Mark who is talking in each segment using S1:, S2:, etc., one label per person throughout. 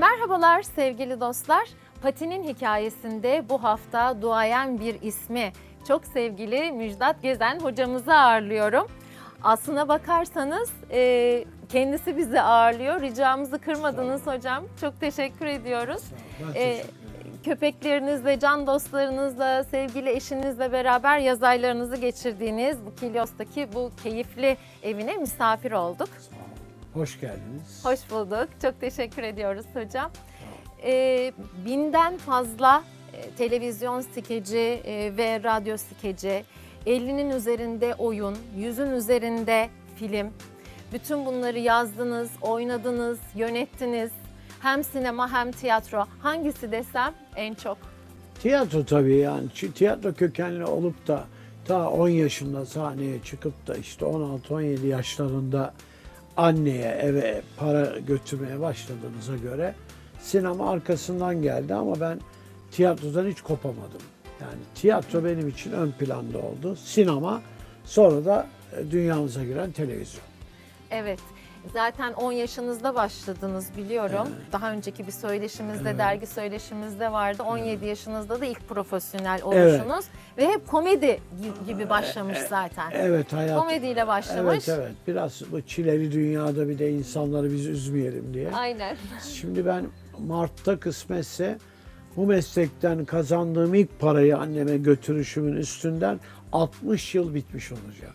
S1: Merhabalar sevgili dostlar. Pati'nin hikayesinde bu hafta duayen bir ismi çok sevgili Müjdat Gezen hocamızı ağırlıyorum. Aslına bakarsanız e, kendisi bizi ağırlıyor. Ricamızı kırmadınız hocam. Çok teşekkür ediyoruz.
S2: Ben
S1: E,
S2: teşekkür ederim.
S1: köpeklerinizle, can dostlarınızla, sevgili eşinizle beraber yaz aylarınızı geçirdiğiniz bu Kilyos'taki bu keyifli evine misafir olduk.
S2: Hoş geldiniz.
S1: Hoş bulduk. Çok teşekkür ediyoruz hocam. Ee, binden fazla e, televizyon skeci e, ve radyo skeci, 50'nin üzerinde oyun, 100'ün üzerinde film. Bütün bunları yazdınız, oynadınız, yönettiniz. Hem sinema hem tiyatro. Hangisi desem en çok?
S2: Tiyatro tabii yani. Tiyatro kökenli olup da ta 10 yaşında sahneye çıkıp da işte 16-17 yaşlarında anneye eve para götürmeye başladığınıza göre sinema arkasından geldi ama ben tiyatrodan hiç kopamadım. Yani tiyatro benim için ön planda oldu. Sinema sonra da e, dünyamıza giren televizyon.
S1: Evet. Zaten 10 yaşınızda başladınız biliyorum. Daha önceki bir söyleşimizde, dergi söyleşimizde vardı. 17 yaşınızda da ilk profesyonel
S2: Evet.
S1: oluşunuz. Ve hep komedi gi- gibi başlamış zaten.
S2: Evet hayat.
S1: Komediyle başlamış.
S2: Evet evet. Biraz bu çileli dünyada bir de insanları biz üzmeyelim diye.
S1: Aynen.
S2: Şimdi ben Mart'ta kısmetse bu meslekten kazandığım ilk parayı anneme götürüşümün üstünden 60 yıl bitmiş olacak.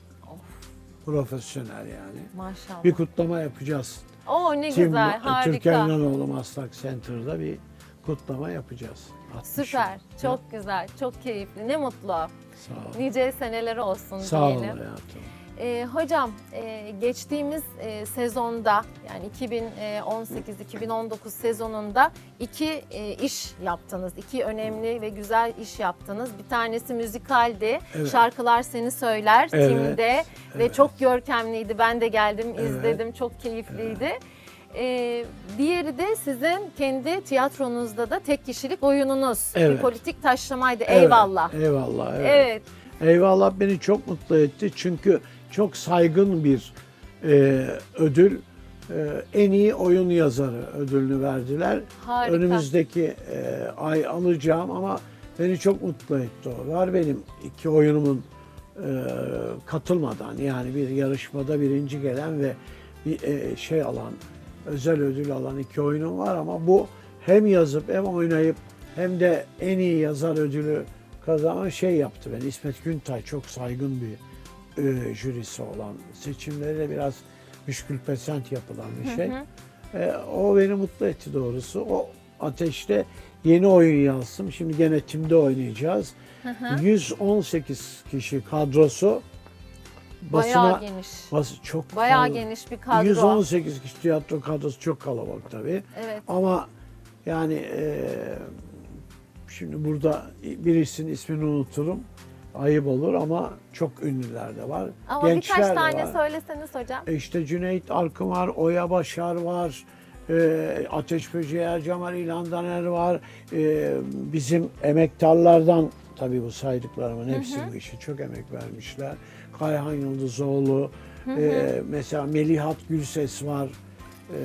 S2: Profesyonel yani.
S1: Maşallah.
S2: Bir kutlama yapacağız.
S1: Oo ne
S2: Tim-
S1: güzel,
S2: Türkan
S1: harika.
S2: İnanoğlu Maslak Center'da bir kutlama yapacağız. 60
S1: Süper,
S2: yıl.
S1: çok güzel, çok keyifli. Ne mutlu.
S2: Sağ ol.
S1: Nice seneleri olsun
S2: Sağ ol
S1: diyelim.
S2: hayatım.
S1: Ee, hocam e, geçtiğimiz e, sezonda yani 2018-2019 sezonunda iki e, iş yaptınız. İki önemli ve güzel iş yaptınız. Bir tanesi müzikaldi.
S2: Evet.
S1: Şarkılar Seni Söyler
S2: Evet,
S1: Tim'de ve
S2: evet.
S1: çok görkemliydi. Ben de geldim
S2: Evet.
S1: izledim. Çok keyifliydi. Ee, diğeri de sizin kendi tiyatronuzda da tek kişilik oyununuz. Bir
S2: Evet.
S1: politik taşlamaydı.
S2: Evet,
S1: Eyvallah.
S2: Eyvallah. Evet.
S1: Evet.
S2: Eyvallah beni çok mutlu etti çünkü çok saygın bir e, ödül. E, en iyi oyun yazarı ödülünü verdiler.
S1: Harika.
S2: Önümüzdeki e, ay alacağım ama beni çok mutlu etti o. Var benim iki oyunumun e, katılmadan yani bir yarışmada birinci gelen ve bir e, şey alan özel ödül alan iki oyunum var ama bu hem yazıp hem oynayıp hem de en iyi yazar ödülü kazanan şey yaptı beni. İsmet Güntay çok saygın bir e, jürisi olan seçimleri de biraz müşkül pesent yapılan bir şey. E, o beni mutlu etti doğrusu. O ateşte yeni oyun yazdım. Şimdi gene timde oynayacağız. 118 kişi kadrosu.
S1: Bayağı geniş.
S2: bas- çok
S1: Bayağı
S2: fazla.
S1: geniş bir kadro.
S2: 118 kişi tiyatro kadrosu çok kalabalık tabii.
S1: Evet.
S2: Ama yani e, şimdi burada birisinin ismini unuturum. Ayıp olur ama çok ünlüler de var.
S1: Ama
S2: Gençler
S1: birkaç tane
S2: var.
S1: söyleseniz hocam.
S2: E İşte Cüneyt Arkın var, Oya Başar var, e, Ateş Böceği Ercaman İlhan Daner var. E, bizim emektarlardan tabii bu saydıklarımın hepsi bu işe çok emek vermişler. Kayhan Yıldızoğlu, e, mesela Melihat Gülses var. E,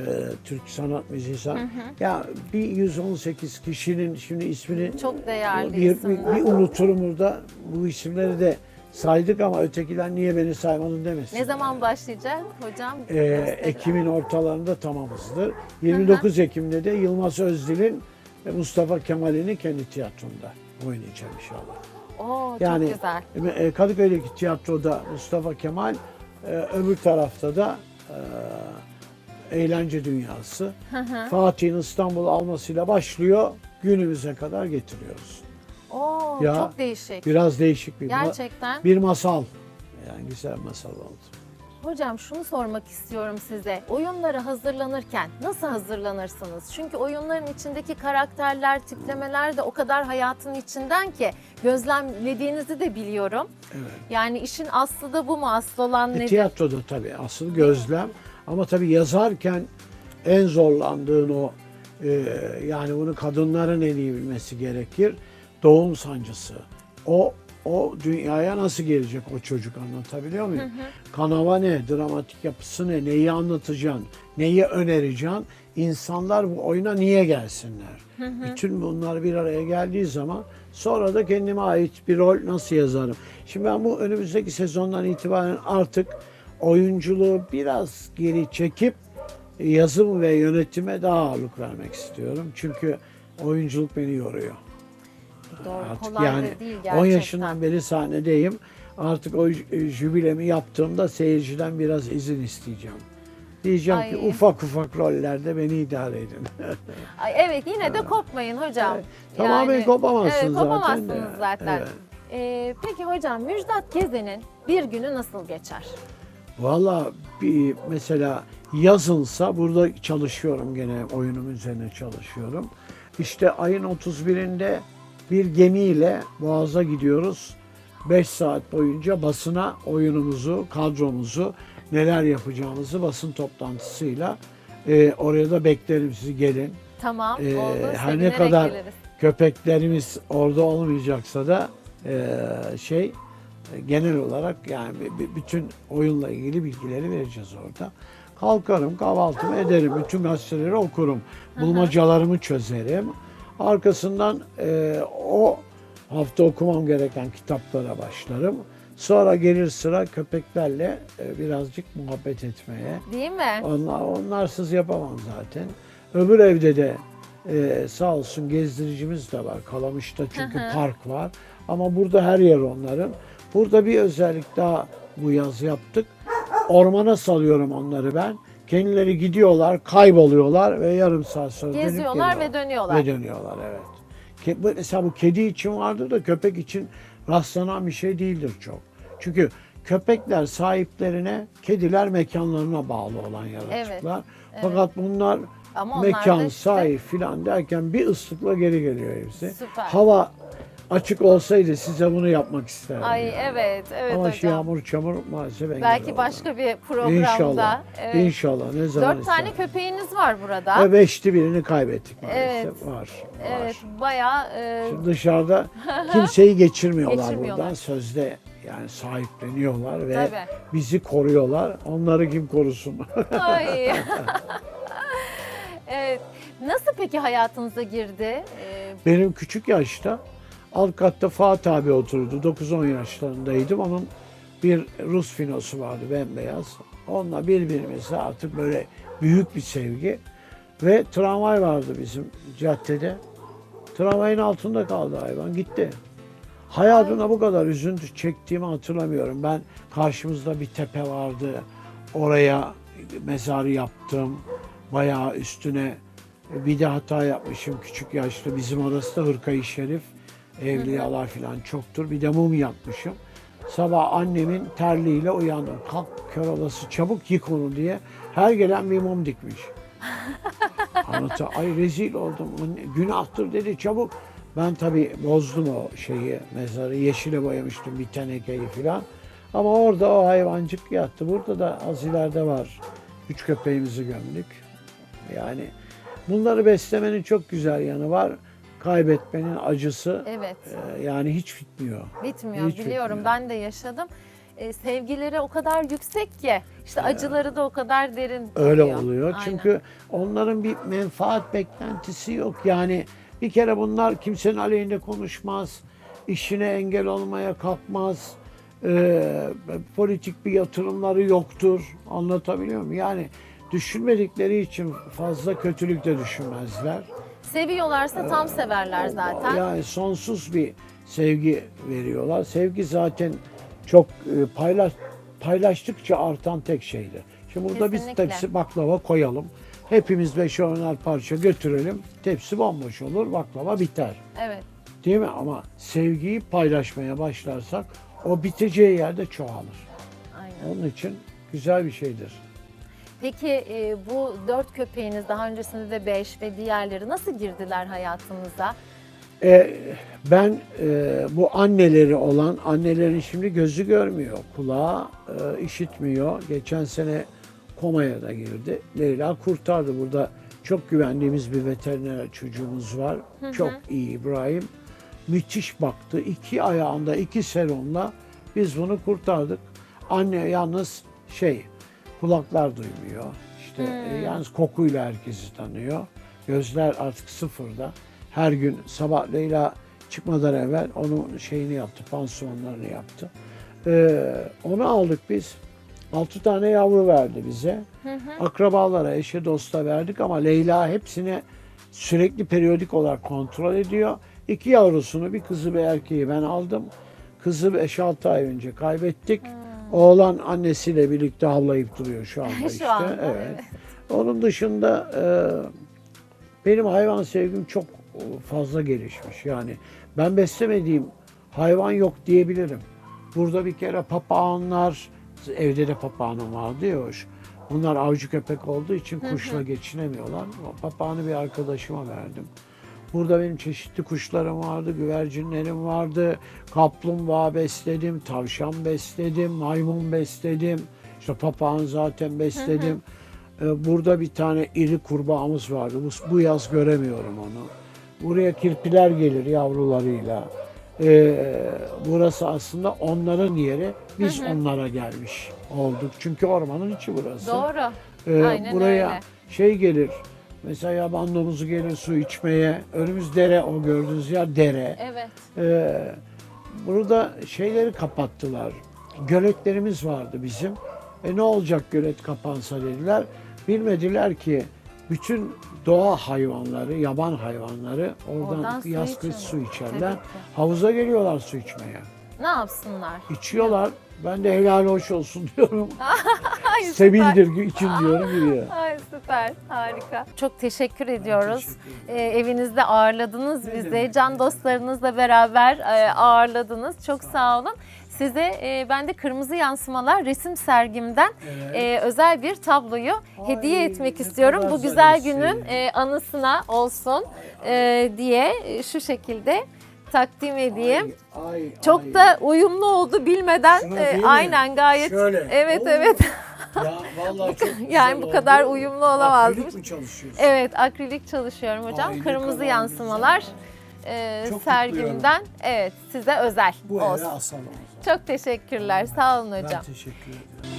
S2: Türk sanat müziği san- Ya bir 118 kişinin şimdi ismini
S1: Çok değerli
S2: bir, bir,
S1: isimler.
S2: bir unuturum burada. Bu isimleri de saydık ama ötekiler niye beni saymadın demesin.
S1: Ne zaman başlayacak hocam?
S2: Ee. Ekim'in ortalarında tamamızdır. 29 Ekim'de de Yılmaz Özdil'in Mustafa Kemal'ini kendi tiyatromda oynayacağım inşallah.
S1: Oo,
S2: Yani
S1: çok güzel.
S2: e, Kadıköy'deki tiyatroda Mustafa Kemal, e, öbür tarafta da e, Eğlence Dünyası. Fatih'in İstanbul'u almasıyla başlıyor, günümüze kadar getiriyoruz.
S1: Oo,
S2: Ya,
S1: çok değişik.
S2: Biraz değişik bir ma-
S1: Gerçekten.
S2: bir masal. Yani güzel masal oldu.
S1: Hocam şunu sormak istiyorum size. Oyunlara hazırlanırken nasıl hazırlanırsınız? Çünkü oyunların içindeki karakterler, tiplemeler de o kadar hayatın içinden ki gözlemlediğinizi de biliyorum.
S2: Evet.
S1: Yani işin aslı da bu mu? Aslı olan
S2: E,
S1: nedir?
S2: tiyatroda tabii asıl gözlem ama tabii yazarken en zorlandığın o e, yani bunu kadınların en iyi bilmesi gerekir. Doğum sancısı. O o dünyaya nasıl gelecek o çocuk anlatabiliyor muyum? Kanava ne, dramatik yapısı ne, neyi anlatacaksın, neyi önereceksin? İnsanlar bu oyuna niye gelsinler? Bütün bunlar bir araya geldiği zaman sonra da kendime ait bir rol nasıl yazarım? Şimdi ben bu önümüzdeki sezondan itibaren artık oyunculuğu biraz geri çekip yazım ve yönetime daha ağırlık vermek istiyorum. Çünkü oyunculuk beni yoruyor.
S1: Doğru,
S2: Artık yani
S1: değil
S2: 10
S1: gerçekten.
S2: yaşından beri sahnedeyim. Artık o j- jübilemi yaptığımda seyirciden biraz izin isteyeceğim. Diyeceğim ki
S1: Ay.
S2: ufak ufak rollerde beni idare edin.
S1: Ay, evet yine de kopmayın hocam.
S2: Evet, tamamen kopamazsın
S1: evet,
S2: zaten
S1: kopamazsınız
S2: de.
S1: zaten.
S2: Evet.
S1: Ee, peki hocam Müjdat Gezen'in bir günü nasıl geçer?
S2: Valla bir mesela yazınsa burada çalışıyorum gene oyunum üzerine çalışıyorum. İşte ayın 31'inde bir gemiyle Boğaz'a gidiyoruz. 5 saat boyunca basına oyunumuzu, kadromuzu, neler yapacağımızı basın toplantısıyla e, oraya da beklerim sizi gelin.
S1: Tamam oldu.
S2: her ne kadar
S1: geliriz.
S2: köpeklerimiz orada olmayacaksa da e, şey e, genel olarak yani bütün oyunla ilgili bilgileri vereceğiz orada. Kalkarım, kahvaltımı ederim, bütün gazeteleri okurum, bulmacalarımı çözerim. Arkasından e, o hafta okumam gereken kitaplara başlarım. Sonra gelir sıra köpeklerle e, birazcık muhabbet etmeye.
S1: Değil mi?
S2: Onlar, onlarsız yapamam zaten. Öbür evde de e, sağ olsun gezdiricimiz de var. Kalamış'ta çünkü park var. Ama burada her yer onların. Burada bir özellik daha bu yaz yaptık. Ormana salıyorum onları ben. Kendileri gidiyorlar, kayboluyorlar ve yarım saat sonra dönüp
S1: Geziyorlar
S2: geliyorlar.
S1: ve dönüyorlar.
S2: Ve dönüyorlar evet. Ke- bu- Mesela bu kedi için vardır da köpek için rastlanan bir şey değildir çok. Çünkü köpekler sahiplerine, kediler mekanlarına bağlı olan yaratıklar. Fakat bunlar
S1: Ama onlar da
S2: mekan,
S1: işte-
S2: sahip filan derken bir ıslıkla geri geliyor hepsi.
S1: Süper.
S2: Hava açık olsaydı size bunu yapmak isterdim.
S1: Ay
S2: yani.
S1: evet, evet
S2: Ama şu
S1: hocam.
S2: yağmur çamur maalesef engel
S1: Belki
S2: oldu.
S1: başka bir programda.
S2: İnşallah.
S1: Evet.
S2: İnşallah. Ne zaman
S1: Dört tane
S2: ister.
S1: köpeğiniz var burada.
S2: Ve beşti birini kaybettik maalesef.
S1: Evet.
S2: Var. var.
S1: Evet, bayağı e,
S2: Şimdi dışarıda kimseyi geçirmiyorlar,
S1: Geçirmiyorlar.
S2: buradan. Sözde yani sahipleniyorlar ve
S1: Tabii.
S2: bizi koruyorlar. Onları kim korusun?
S1: Ay. evet. Nasıl peki hayatınıza girdi? Ee,
S2: Benim küçük yaşta alt katta Fatih abi otururdu. 9-10 yaşlarındaydım. Onun bir Rus finosu vardı bembeyaz. Onunla birbirimize artık böyle büyük bir sevgi. Ve tramvay vardı bizim caddede. Tramvayın altında kaldı hayvan gitti. Hayatımda bu kadar üzüntü çektiğimi hatırlamıyorum. Ben karşımızda bir tepe vardı. Oraya mezar yaptım. Bayağı üstüne bir de hata yapmışım küçük yaşta. Bizim orası da Hırkayı Şerif. Evliyalar falan çoktur. Bir de mum yapmışım. Sabah annemin terliğiyle uyandım. Kalk kör olası çabuk yık onu diye. Her gelen bir mum dikmiş. Anlata, ay rezil oldum. Günahtır dedi çabuk. Ben tabii bozdum o şeyi, mezarı. Yeşile boyamıştım bir tenekeyi falan. Ama orada o hayvancık yattı. Burada da az ileride var. Üç köpeğimizi gömdük. Yani bunları beslemenin çok güzel yanı var. Kaybetmenin acısı
S1: evet,
S2: e, yani hiç bitmiyor.
S1: bitmiyor
S2: hiç
S1: biliyorum.
S2: bitmiyor.
S1: Ben de yaşadım. Ee, sevgileri o kadar yüksek ki, işte acıları da o kadar derin.
S2: Öyle
S1: oluyor.
S2: oluyor.
S1: Aynen.
S2: Çünkü onların bir menfaat beklentisi yok. Yani bir kere bunlar kimsenin aleyhinde konuşmaz. işine engel olmaya kalkmaz. Ee, politik bir yatırımları yoktur. Anlatabiliyor muyum? Yani düşünmedikleri için fazla kötülük de düşünmezler.
S1: Seviyorlarsa tam severler zaten.
S2: Yani sonsuz bir sevgi veriyorlar. Sevgi zaten çok e, paylaş paylaştıkça artan tek şeydir. Şimdi burada biz
S1: Kesinlikle.
S2: tepsi baklava koyalım. Hepimiz beş onar parça götürelim. Tepsi bomboş olur, baklava biter.
S1: Evet.
S2: Değil mi? Ama sevgiyi paylaşmaya başlarsak o biteceği yerde çoğalır.
S1: Aynen.
S2: Onun için güzel bir şeydir.
S1: Peki e, bu dört köpeğiniz daha öncesinde de beş ve diğerleri nasıl girdiler hayatınıza?
S2: E, ben e, bu anneleri olan annelerin şimdi gözü görmüyor, kulağı e, işitmiyor. Geçen sene komaya da girdi. Leyla kurtardı. Burada çok güvendiğimiz bir veteriner çocuğumuz var. Çok iyi İbrahim. Müthiş baktı. İki ayağında iki seronla biz bunu kurtardık. Anne yalnız şey kulaklar duymuyor. İşte e, yalnız kokuyla herkesi tanıyor. Gözler artık sıfırda. Her gün sabah Leyla çıkmadan evvel onun şeyini yaptı, pansiyonlarını yaptı. Ee, onu aldık biz. Altı tane yavru verdi bize. Akrabalara, eşe, dosta verdik ama Leyla hepsini sürekli periyodik olarak kontrol ediyor. İki yavrusunu, bir kızı bir erkeği ben aldım. Kızı 5-6 ay önce kaybettik. Oğlan annesiyle birlikte havlayıp duruyor şu anda işte.
S1: anda,
S2: evet. Onun dışında e, benim hayvan sevgim çok fazla gelişmiş. Yani ben beslemediğim hayvan yok diyebilirim. Burada bir kere papağanlar, evde de papağanım vardı ya hoş. Bunlar avcı köpek olduğu için kuşla geçinemiyorlar. Papağanı bir arkadaşıma verdim. Burada benim çeşitli kuşlarım vardı, güvercinlerim vardı. Kaplumbağa besledim, tavşan besledim, maymun besledim. İşte papağan zaten besledim. Ee, Burada bir tane iri kurbağamız vardı. Bu, bu yaz göremiyorum onu. Buraya kirpiler gelir yavrularıyla. Ee, burası aslında onların yeri. Biz onlara gelmiş olduk. Çünkü ormanın içi burası.
S1: Doğru.
S2: Ee,
S1: Aynen
S2: buraya
S1: öyle.
S2: şey gelir. Mesela yaban domuzu gelir su içmeye. Önümüz dere o gördüğünüz yer dere.
S1: Evet.
S2: Ee, burada şeyleri kapattılar. Göletlerimiz vardı bizim. E ne olacak gölet kapansa dediler. Bilmediler ki bütün doğa hayvanları, yaban hayvanları oradan,
S1: Oradan
S2: yaz kış su içerler. Havuza geliyorlar su içmeye.
S1: Ne yapsınlar?
S2: İçiyorlar. Ben de helal hoş olsun diyorum.
S1: Ay, süper.
S2: Sevildir için diyorum gidiyor.
S1: Ay süper, harika. Çok teşekkür ediyoruz. Ee, evinizde ağırladınız bizi. Can dostlarınızla beraber e, ağırladınız. Çok sağ olun. Size e, ben de Kırmızı Yansımalar resim sergimden e, özel bir tabloyu
S2: Ay,
S1: hediye etmek
S2: ne
S1: istiyorum. Bu güzel
S2: zarifsin.
S1: günün e, anısına olsun e, diye şu şekilde takdim edeyim.
S2: Ay, ay,
S1: Çok
S2: ay.
S1: da uyumlu oldu bilmeden.
S2: Şuna
S1: e, aynen gayet.
S2: Şöyle.
S1: Evet
S2: Oo.
S1: evet.
S2: Ya vallahi çok güzel
S1: Yani bu
S2: oldu.
S1: kadar uyumlu olamazmış.
S2: Akrilik mi çalışıyorsun?
S1: Evet, akrilik çalışıyorum hocam.
S2: Ne
S1: Kırmızı yansımalar e,
S2: Çok
S1: sergimden. Evet, size özel
S2: Bu eve
S1: olsun.
S2: asalım o zaman.
S1: Çok teşekkürler. Sağ olun hocam.
S2: Ben teşekkür ederim.